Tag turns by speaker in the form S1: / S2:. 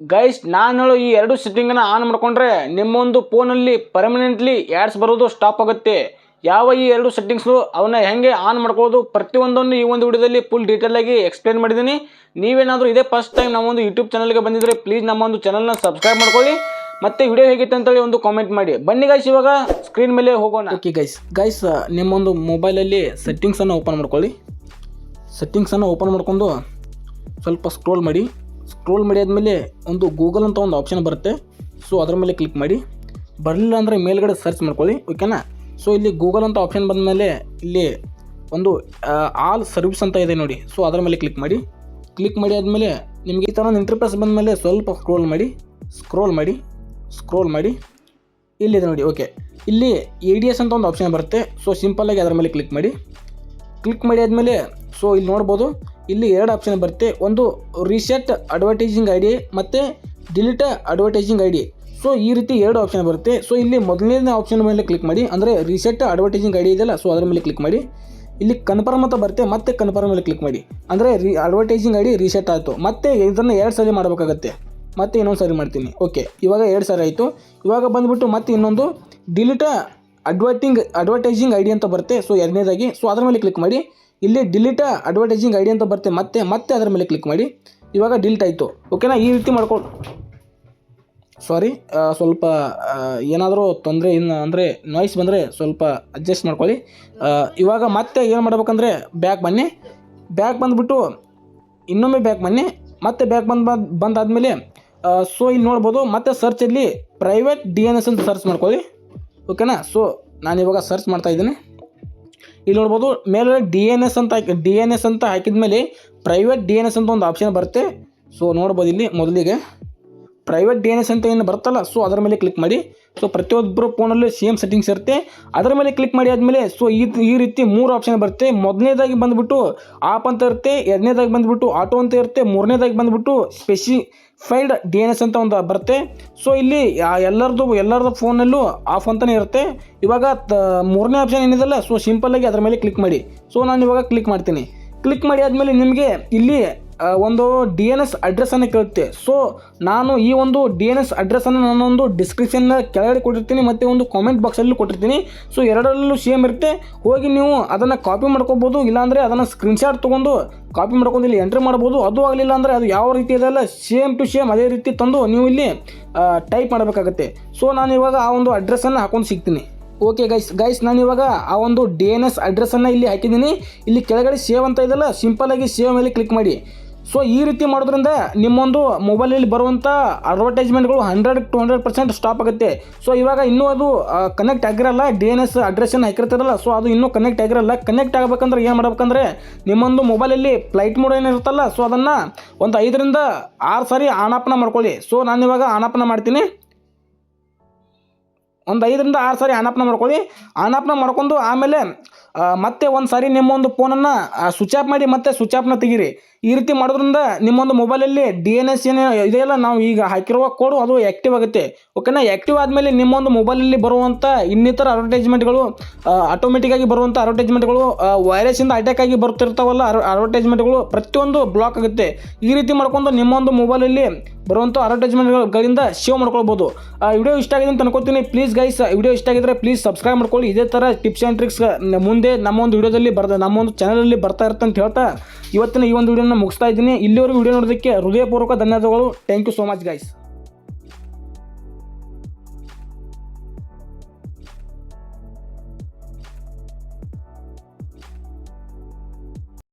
S1: Guys ನಾನು ಹೇಳು ಈ ಎರಡು ಸೆಟ್ಟಿಂಗನ್ನು ಆನ್ ಮಾಡಿಕೊಂಡ್ರೆ ನಿಮ್ಮೊಂದು ಫೋನಲ್ಲಿ ಪರ್ಮನೆಂಟ್ಲಿ ಆ್ಯಡ್ಸ್ ಬರೋದು ಸ್ಟಾಪ್ ಆಗುತ್ತೆ. ಯಾವ ಈ ಎರಡು ಸೆಟ್ಟಿಂಗ್ಸು ಅವನ್ನ ಹೆಂಗೆ ಆನ್ ಮಾಡ್ಕೊಳ್ಳೋದು ಪ್ರತಿಯೊಂದನ್ನು ಈ ಒಂದು ವಿಡಿಯೋದಲ್ಲಿ ಫುಲ್ ಡೀಟೇಲ್ ಆಗಿ ಎಕ್ಸ್ಪ್ಲೇನ್ ಮಾಡಿದ್ದೀನಿ. ನೀವೇನಾದರೂ ಇದೇ ಫಸ್ಟ್ ಟೈಮ್ ನಮ್ಮೊಂದು ಯೂಟ್ಯೂಬ್ ಚಾನಲ್ಗೆ ಬಂದಿದ್ದರೆ ಪ್ಲೀಸ್ ನಮ್ಮ ಒಂದು ಚಾನಲ್ನ ಸಬ್ಸ್ಕ್ರೈಬ್ ಮಾಡ್ಕೊಳ್ಳಿ. ಮತ್ತೆ ವಿಡಿಯೋ ಹೇಗಿತ್ತು ಅಂತೇಳಿ ಒಂದು ಕಾಮೆಂಟ್ ಮಾಡಿ. ಬನ್ನಿ ಗೈಸ್ ಇವಾಗ ಸ್ಕ್ರೀನ್ ಮೇಲೆ ಹೋಗೋಣ. ಓಕೆ ಗೈಸ್ ಗೈಸ್ ನಿಮ್ಮೊಂದು ಮೊಬೈಲಲ್ಲಿ ಸೆಟ್ಟಿಂಗ್ಸನ್ನು ಓಪನ್ ಮಾಡ್ಕೊಳ್ಳಿ. ಸೆಟ್ಟಿಂಗ್ಸನ್ನು ಓಪನ್ ಮಾಡ್ಕೊಂಡು ಸ್ವಲ್ಪ ಸ್ಕ್ರೋಲ್ ಮಾಡಿ. ಸ್ಕ್ರೋಲ್ ಮಾಡಿ ಆದಮೇಲೆ ಒಂದು ಗೂಗಲ್ ಅಂತ ಒಂದು ಆಪ್ಷನ್ ಬರುತ್ತೆ. ಸೊ ಅದರ ಮೇಲೆ ಕ್ಲಿಕ್ ಮಾಡಿ. ಬರಲಿಲ್ಲ ಅಂದರೆ ಮೇಲ್ಗಡೆ ಸರ್ಚ್ ಮಾಡ್ಕೊಳ್ಳಿ ಓಕೆನಾ ಸೊ ಇಲ್ಲಿ ಗೂಗಲ್ ಅಂತ ಆಪ್ಷನ್ ಬಂದ ಮೇಲೆ ಇಲ್ಲಿ ಒಂದು ಆಲ್ ಸರ್ವಿಸ್ ಅಂತ ಇದೆ ನೋಡಿ. ಸೊ ಅದರ ಮೇಲೆ ಕ್ಲಿಕ್ ಮಾಡಿ. ಕ್ಲಿಕ್ ಮಾಡಿ ಆದಮೇಲೆ ನಿಮಗೆ ಈ ಥರ ಒಂದು ಇಂಟರ್ಪ್ರೆಸ್ ಬಂದಮೇಲೆ ಸ್ವಲ್ಪ ಸ್ಕ್ರೋಲ್ ಮಾಡಿ. ಸ್ಕ್ರೋಲ್ ಮಾಡಿ. ಸ್ಕ್ರೋಲ್ ಮಾಡಿ. ಇಲ್ಲಿದೆ ನೋಡಿ ಓಕೆ ಇಲ್ಲಿ ಎ ಡಿ ಎಸ್ ಅಂತ ಒಂದು ಆಪ್ಷನ್ ಬರುತ್ತೆ. ಸೊ ಸಿಂಪಲ್ಲಾಗಿ ಅದರ ಮೇಲೆ ಕ್ಲಿಕ್ ಮಾಡಿ. ಕ್ಲಿಕ್ ಮಾಡಿ ಆದಮೇಲೆ ಸೊ ಇಲ್ಲಿ ನೋಡ್ಬೋದು. ಇಲ್ಲಿ ಎರಡು ಆಪ್ಷನ್ ಬರುತ್ತೆ. ಒಂದು ರೀಸೆಟ್ ಅಡ್ವರ್ಟೈಸಿಂಗ್ ಐ ಡಿ ಮತ್ತು delete advertising I D so ಈ ರೀತಿ ಎರಡು ಆಪ್ಷನ್ ಬರುತ್ತೆ. ಸೊ ಇಲ್ಲಿ ಮೊದಲನೇ ಆಪ್ಷನ್ ಮೇಲೆ ಕ್ಲಿಕ್ ಮಾಡಿ. ಅಂದರೆ ರೀಸೆಟ್ ಅಡ್ವರ್ಟೈಸಿಂಗ್ ಐ ಡಿ ಇದೆಯಲ್ಲ ಸೊ ಅದರ ಮೇಲೆ ಕ್ಲಿಕ್ ಮಾಡಿ. ಇಲ್ಲಿ ಕನ್ಫರ್ಮ್ ಅಂತ ಬರುತ್ತೆ, ಮತ್ತೆ ಕನ್ಫರ್ಮ್ ಮೇಲೆ ಕ್ಲಿಕ್ ಮಾಡಿ. ಅಂದರೆ ರೀ ಅಡ್ವರ್ಟೈಸಿಂಗ್ ಐ ಡಿ ರೀಸೆಟ್ ಆಯಿತು. ಮತ್ತೆ ಇದನ್ನು ಎರಡು ಸಾರಿ ಮಾಡಬೇಕಾಗತ್ತೆ. ಮತ್ತೆ ಇನ್ನೊಂದು ಸರಿ ಮಾಡ್ತೀನಿ. ಓಕೆ ಇವಾಗ ಎರಡು ಸರಿ ಆಯಿತು. ಇವಾಗ ಬಂದುಬಿಟ್ಟು ಮತ್ತೆ ಇನ್ನೊಂದು delete adverting advertising I D ಅಂತ ಬರುತ್ತೆ. ಸೊ ಎರಡನೇದಾಗಿ. ಸೊ ಅದರ ಮೇಲೆ ಕ್ಲಿಕ್ ಮಾಡಿ. ಇಲ್ಲಿ ಡಿಲೀಟ್ ಅಡ್ವರ್ಟೈಸಿಂಗ್ ಐ ಡಿ ಅಂತ ಬರುತ್ತೆ. ಮತ್ತೆ ಮತ್ತೆ ಅದರ ಮೇಲೆ ಕ್ಲಿಕ್ ಮಾಡಿ. ಇವಾಗ ಡಿಲೀಟ್ ಆಯಿತು. ಓಕೆನಾ ಈ ರೀತಿ ಮಾಡ್ಕೊಂಡು ಸಾರಿ ಸ್ವಲ್ಪ ಏನಾದರೂ ತೊಂದರೆ ಇನ್ನು ಅಂದರೆ ನಾಯ್ಸ್ ಬಂದರೆ ಸ್ವಲ್ಪ ಅಡ್ಜಸ್ಟ್ ಮಾಡ್ಕೊಳ್ಳಿ. ಇವಾಗ ಮತ್ತೆ ಏನು ಮಾಡ್ಬೇಕಂದ್ರೆ ಬ್ಯಾಕ್ ಬನ್ನಿ. ಬ್ಯಾಕ್ ಬಂದುಬಿಟ್ಟು ಇನ್ನೊಮ್ಮೆ ಬ್ಯಾಕ್ ಬನ್ನಿ. ಮತ್ತೆ ಬ್ಯಾಕ್ ಬಂದು ಬಂದು ಬಂದಾದಮೇಲೆ ಸೊ ಇಲ್ಲಿ ನೋಡ್ಬೋದು. ಮತ್ತೆ ಸರ್ಚಲ್ಲಿ ಪ್ರೈವೇಟ್ ಡಿ ಎನ್ ಎಸ್ ಅಂತ ಸರ್ಚ್ ಮಾಡ್ಕೊಳ್ಳಿ. ಓಕೆನಾ ಸೊ ಇವಾಗ ಸರ್ಚ್ ಮಾಡ್ತಾ ಇದ್ದೀನಿ. ಇಲ್ಲಿ ನೋಡ್ಬೋದು ಮೇಲೆ ಡಿ ಎನ್ ಎಸ್ ಅಂತ ಹಾಕಿ ಡಿ ಎನ್ ಎಸ್ ಅಂತ ಹಾಕಿದ ಮೇಲೆ ಪ್ರೈವೇಟ್ ಡಿ ಎನ್ ಎಸ್ ಅಂತ ಒಂದು ಆಪ್ಷನ್ ಬರುತ್ತೆ. ಸೊ ನೋಡ್ಬೋದು ಇಲ್ಲಿ ಮೊದಲಿಗೆ. ಪ್ರೈವೇಟ್ ಡಿ ಎನ್ ಎಸ್ ಅಂತ ಏನು ಬರುತ್ತಲ್ಲ ಸೊ ಅದರ ಮೇಲೆ ಕ್ಲಿಕ್ ಮಾಡಿ. ಸೊ ಪ್ರತಿಯೊಬ್ಬರು ಫೋನಲ್ಲೂ ಸೇಮ್ ಸೆಟ್ಟಿಂಗ್ಸ್ ಇರುತ್ತೆ. ಅದರ ಮೇಲೆ ಕ್ಲಿಕ್ ಮಾಡಿ ಆದಮೇಲೆ ಸೊ ಈ ಈ ರೀತಿ ಮೂರು ಆಪ್ಷನ್ ಬರುತ್ತೆ. ಮೊದಲನೇದಾಗಿ ಬಂದುಬಿಟ್ಟು ಆಪ್ ಅಂತ ಇರುತ್ತೆ, ಎರಡನೇದಾಗಿ ಬಂದುಬಿಟ್ಟು ಆಟೋ ಅಂತ ಇರುತ್ತೆ, ಮೂರನೇದಾಗಿ ಬಂದುಬಿಟ್ಟು ಸ್ಪೆಸಿಫೈಡ್ ಡಿ ಎನ್ ಎಸ್ ಅಂತ ಒಂದು ಬರುತ್ತೆ. ಸೊ ಇಲ್ಲಿ ಎಲ್ಲರದ್ದು ಎಲ್ಲರದು ಎಲ್ಲರದ್ದು ಫೋನಲ್ಲೂ ಆಫ್ ಅಂತಲೇ ಇರುತ್ತೆ. ಇವಾಗ ಮೂರನೇ ಆಪ್ಷನ್ ಏನಿದೆಲ್ಲ ಸೊ ಸಿಂಪಲ್ಲಾಗಿ ಅದರ ಮೇಲೆ ಕ್ಲಿಕ್ ಮಾಡಿ. ಸೊ ನಾನು ಇವಾಗ ಕ್ಲಿಕ್ ಮಾಡ್ತೀನಿ. ಕ್ಲಿಕ್ ಮಾಡಿ ಆದಮೇಲೆ ನಿಮಗೆ ಇಲ್ಲಿ ಒಂದು ಡಿ ಎನ್ ಎಸ್ ಅಡ್ರೆಸ್ಸನ್ನು ಕೇಳುತ್ತೆ. ಸೊ ನಾನು ಈ ಒಂದು ಡಿ ಎನ್ ಎಸ್ ಅಡ್ರೆಸ್ಸನ್ನು ನಾನೊಂದು ಡಿಸ್ಕ್ರಿಪ್ಷನ್ನ ಕೆಳಗಡೆ ಕೊಟ್ಟಿರ್ತೀನಿ, ಮತ್ತು ಒಂದು ಕಾಮೆಂಟ್ ಬಾಕ್ಸಲ್ಲೂ ಕೊಟ್ಟಿರ್ತೀನಿ. ಸೊ ಎರಡರಲ್ಲೂ ಸೇಮ್ ಇರುತ್ತೆ. ಹೋಗಿ ನೀವು ಅದನ್ನು ಕಾಪಿ ಮಾಡ್ಕೋಬೋದು, ಇಲ್ಲಾಂದರೆ ಅದನ್ನು ಸ್ಕ್ರೀನ್ಶಾಟ್ ತೊಗೊಂಡು ಕಾಪಿ ಮಾಡ್ಕೊಂಡು ಇಲ್ಲಿ ಎಂಟ್ರಿ ಮಾಡ್ಬೋದು. ಅದು ಆಗಲಿಲ್ಲ ಅಂದರೆ ಅದು ಯಾವ ರೀತಿ ಇದೆಲ್ಲ ಸೇಮ್ ಟು ಸೇಮ್ ಅದೇ ರೀತಿ ತಂದು ನೀವು ಇಲ್ಲಿ ಟೈಪ್ ಮಾಡಬೇಕಾಗತ್ತೆ. ಸೊ ನಾನು ಇವಾಗ ಆ ಒಂದು ಅಡ್ರೆಸ್ಸನ್ನು ಹಾಕೊಂಡು ಸಿಗ್ತೀನಿ. ಓಕೆ ಗೈಸ್ ಗೈಸ್ ನಾನು ಇವಾಗ ಆ ಒಂದು ಡಿ ಎನ್ ಎಸ್ ಅಡ್ರೆಸ್ಸನ್ನು ಇಲ್ಲಿ ಹಾಕಿದ್ದೀನಿ. ಇಲ್ಲಿ ಕೆಳಗಡೆ ಸೇವ್ ಅಂತ ಇದೆಲ್ಲ ಆಗಿ ಸೇವ್ ಮೇಲೆ ಕ್ಲಿಕ್ ಮಾಡಿ. ಸೊ ಈ ರೀತಿ ಮಾಡೋದ್ರಿಂದ ನಿಮ್ಮೊಂದು ಮೊಬೈಲಲ್ಲಿ ಬರುವಂಥ ಅಡ್ವರ್ಟೈಸ್ಮೆಂಟ್ಗಳು hundred to hundred percent stop ಆಗುತ್ತೆ. ಸೊ ಇವಾಗ ಇನ್ನೂ ಅದು ಕನೆಕ್ಟ್ ಆಗಿರಲ್ಲ ಡಿ ಎನ್ ಎಸ್ ಅಡ್ರೆಸ್ಸನ್ನು ಹಾಕಿರ್ತಾರಲ್ಲ ಸೊ ಅದು ಇನ್ನೂ ಕನೆಕ್ಟ್ ಆಗಿರಲ್ಲ. ಕನೆಕ್ಟ್ ಆಗಬೇಕಂದ್ರೆ ಏನು ಮಾಡ್ಬೇಕಂದ್ರೆ ನಿಮ್ಮೊಂದು ಮೊಬೈಲಲ್ಲಿ ಫ್ಲೈಟ್ ಮೋಡ್ ಏನಿರುತ್ತಲ್ಲ ಸೊ ಅದನ್ನು ಒಂದು ಐದರಿಂದ ಆರು ಸಾರಿ ಆನಾಪನ ಮಾಡ್ಕೊಳ್ಳಿ. ಸೊ ನಾನು ಇವಾಗ ಆನಾಪನ ಮಾಡ್ತೀನಿ. ಒಂದು ಐದರಿಂದ ಆರು ಸಾರಿ ಆನಾಪನ ಮಾಡ್ಕೊಳ್ಳಿ. ಆನಾಪನ ಮಾಡ್ಕೊಂಡು ಆಮೇಲೆ ಮತ್ತೆ ಒಂದು ಸಾರಿ ನಿಮ್ಮೊಂದು ಫೋನನ್ನು ಸ್ವಿಚ್ ಆಫ್ ಮಾಡಿ ಮತ್ತೆ ಸ್ವಿಚ್ ಆಫ್ನ ತೆಗೀರಿ. ಈ ರೀತಿ ಮಾಡೋದ್ರಿಂದ ನಿಮ್ಮೊಂದು ಮೊಬೈಲಲ್ಲಿ ಡಿ ಎನ್ ಎಸ್ ಏನು ಇದೆಯಲ್ಲ, ನಾವು ಈಗ ಹಾಕಿರುವ ಕೋಡು ಅದು ಆ್ಯಕ್ಟಿವ್ ಆಗುತ್ತೆ. ಓಕೆನಾ ಆ್ಯಕ್ಟಿವ್ ಆದಮೇಲೆ ನಿಮ್ಮೊಂದು ಮೊಬೈಲಲ್ಲಿ ಬರುವಂಥ ಇನ್ನಿತರ ಅಡ್ವರ್ಟೈಸ್ಮೆಂಟ್ಗಳು ಆಟೋಮೆಟಿಕ್ಕಾಗಿ ಬರುವಂಥ ಅಡ್ವರ್ಟೈಸ್ಮೆಂಟ್ಗಳು ವೈರಸ್ಸಿಂದ ಅಟ್ಯಾಕ್ ಆಗಿ ಬರ್ತಿರ್ತಾವಲ್ಲ ಅಡ್ವರ್ಟೈಸ್ಮೆಂಟ್ಗಳು ಪ್ರತಿಯೊಂದು ಬ್ಲಾಕ್ ಆಗುತ್ತೆ. ಈ ರೀತಿ ಮಾಡ್ಕೊಂಡು ನಿಮ್ಮೊಂದು ಮೊಬೈಲಲ್ಲಿ ಬರುವಂಥ ಅಡ್ವರ್ಟೈಸ್ಮೆಂಟ್ಗಳಿಂದ ಸೇವ್ ಮಾಡ್ಕೊಳ್ಬೋದು. ಆ, ವಿಡಿಯೋ ಇಷ್ಟ ಆಗಿದೆ ಅಂತ ಅನ್ಕೋತೀನಿ. ಪ್ಲೀಸ್ ಗೈಸ್ ವಿಡಿಯೋ ಇಷ್ಟ ಆಗಿದ್ರೆ ಪ್ಲೀಸ್ ಸಬ್ಸ್ಕ್ರೈಬ್ ಮಾಡ್ಕೊಳ್ಳಿ. ಇದೇ ಥರ ಟಿಪ್ಸ್ ಆ್ಯಂಡ್ ಟ್ರಿಕ್ಸ್ ಮುಂದೆ ನಮ್ಮ ಒಂದು ವಿಡಿಯೋದಲ್ಲಿ ನಮ್ಮ ಒಂದು ಚಾನಲಲ್ಲಿ ಬರ್ತಾ ಇರುತ್ತೆ ಅಂತ ಹೇಳ್ತಾ ಇವತ್ತಿನ ಈ ಒಂದು ವಿಡಿಯೋನ ಮುಗಿಸ್ತಾ ಇದ್ದೀನಿ. ಇಲ್ಲಿವರೆಗೂ ವಿಡಿಯೋ ನೋಡೋದಕ್ಕೆ ಹೃದಯಪೂರ್ವಕ ಧನ್ಯವಾದಗಳು. Thank you so much guys